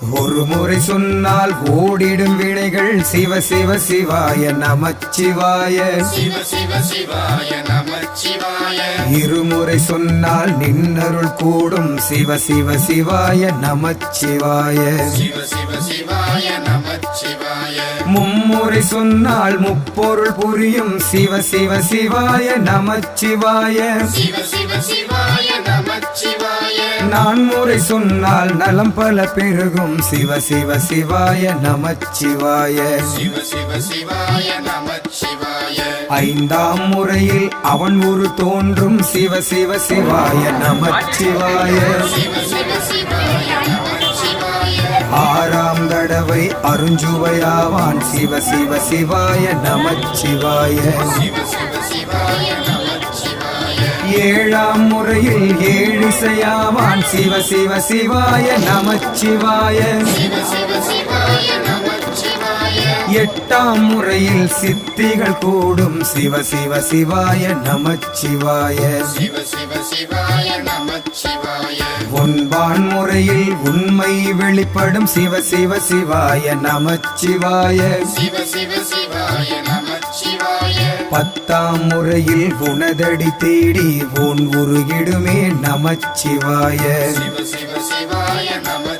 ஒரு முறை சொன்னால் ஓடிடும் வினைகள் சிவ சிவ சிவாய நமச்சிவாய. சிவ சிவ சிவாய நமச்சிவாய இருமுறை சொன்னால் நின்னருள் கூடும் சிவ சிவ சிவாய நமச்சிவாய. சிவ சிவ சிவாய நமச்சிவாய மும்முறை சொன்னால் முப்பொருள் புரியும் சிவ சிவ சிவாய நமச்சிவாய. சிவ சிவ சிவாய நான் முறை சொன்னால் நலம் பல பெருகும். சிவ சிவ சிவாய நமச்சிவாய. சிவ சிவ சிவாய நமச்சிவாய ஐந்தாம் முறையில் அவன் ஒரு தோன்றும். சிவ சிவ சிவாய நமச்சிவாய. சிவ சிவ சிவாய ஆறாம் தடவை அருஞ்சுவையாவான். சிவ சிவ சிவாய நமச்சிவாய சிவ சிவ சிவாய நமச்சிவாய. ஏழாம் முறையில் ஏழிசையாவான். சிவ சிவ சிவாய நமச்சிவாய. சிவ சிவாய நமச்சிவாய எட்டாம் முறையில் சித்திகள் கூடும். சிவ சிவ சிவாய நமச்சிவாய. ஒன்பான் முறையில் உண்மை வெளிப்படும். சிவ சிவ சிவாய நமச்சிவாய. சிவ சிவ பத்தாம் முறையில் உனதடி தேடி உன் உருகிடுமே நமச்சிவாய. சிவ சிவ சிவாய நம